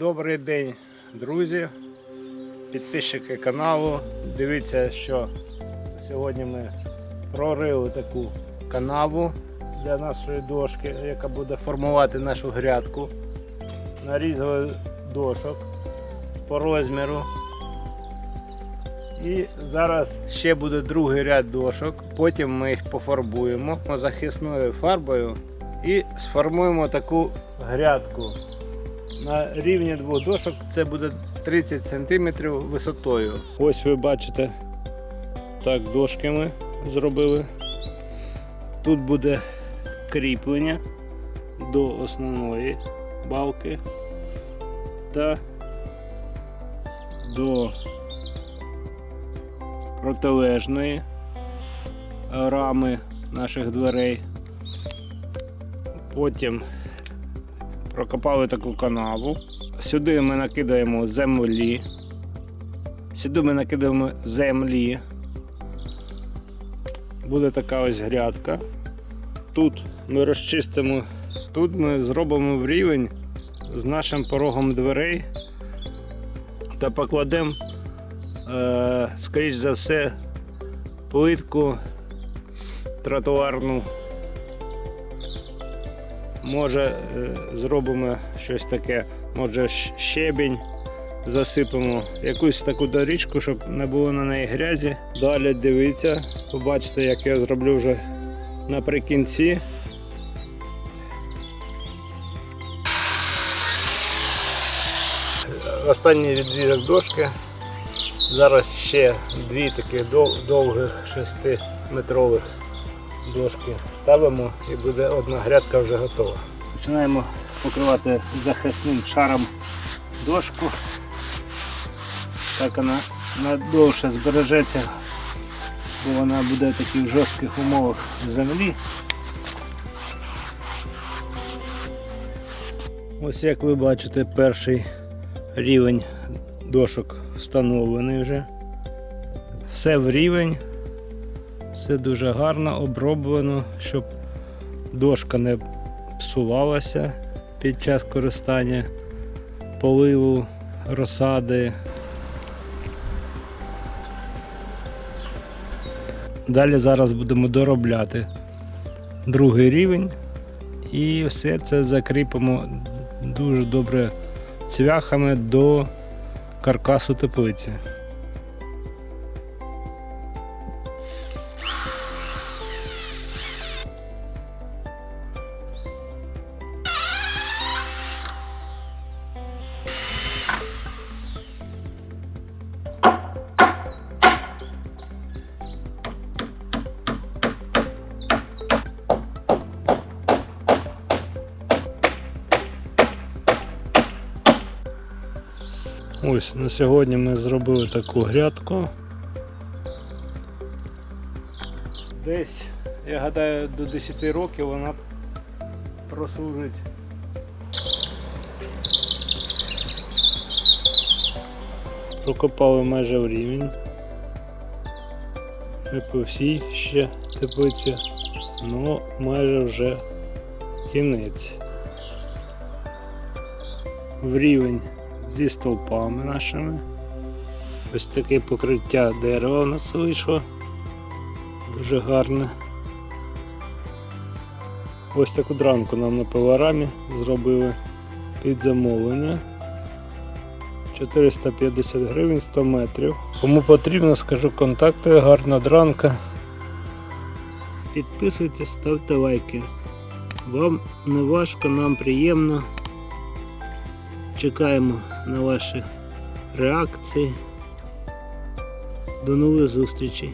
Добрий день, друзі, підписчики каналу. Дивіться, що сьогодні ми прорили таку канаву для нашої дошки, яка буде формувати нашу грядку. Нарізали дошок по розміру. І зараз ще буде другий ряд дошок. Потім ми їх пофарбуємо захисною фарбою і сформуємо таку грядку. На рівні двох дошок це буде 30 см висотою. Ось ви бачите, так дошки ми зробили. Тут буде кріплення до основної балки та до протилежної рами наших дверей. Потім прокопали таку канаву. Сюди ми накидаємо землі. Сюди ми накидаємо землі. Буде така ось грядка. Тут ми розчистимо, тут ми зробимо в рівень з нашим порогом дверей та покладемо, е, скоріш за все, плитку тротуарну. Може е, зробимо щось таке, може щебінь засипемо, якусь таку доріжку, щоб не було на неї грязі. Далі дивіться, побачите, як я зроблю вже наприкінці. Останній відрізок дошки. Зараз ще дві такі довгих 6-метрових дошки ставимо і буде одна грядка вже готова. Починаємо покривати захисним шаром дошку. Так вона надовше збережеться, бо вона буде в таких жорстких умовах землі. Ось як ви бачите, перший рівень дошок встановлений вже. Все в рівень. Все дуже гарно оброблено, щоб дошка не псувалася під час користання, поливу, розсади. Далі зараз будемо доробляти другий рівень і все це закріпимо дуже добре цвяхами до каркасу теплиці. Ось на сьогодні ми зробили таку грядку. Десь, я гадаю, до 10 років вона прослужить. Прокопали майже в рівень. Не по всій ще теплиці, але майже вже кінець. В рівень зі стовпами нашими. Ось таке покриття дерева у нас вийшло. Дуже гарне. Ось таку дранку нам на пилорамі зробили під замовлення. 450 гривень 100 метрів. Кому потрібно, скажу контакти, гарна дранка. Підписуйтесь, ставте лайки. Вам не важко, нам приємно. Чекаємо на ваші реакції. До нових зустрічей.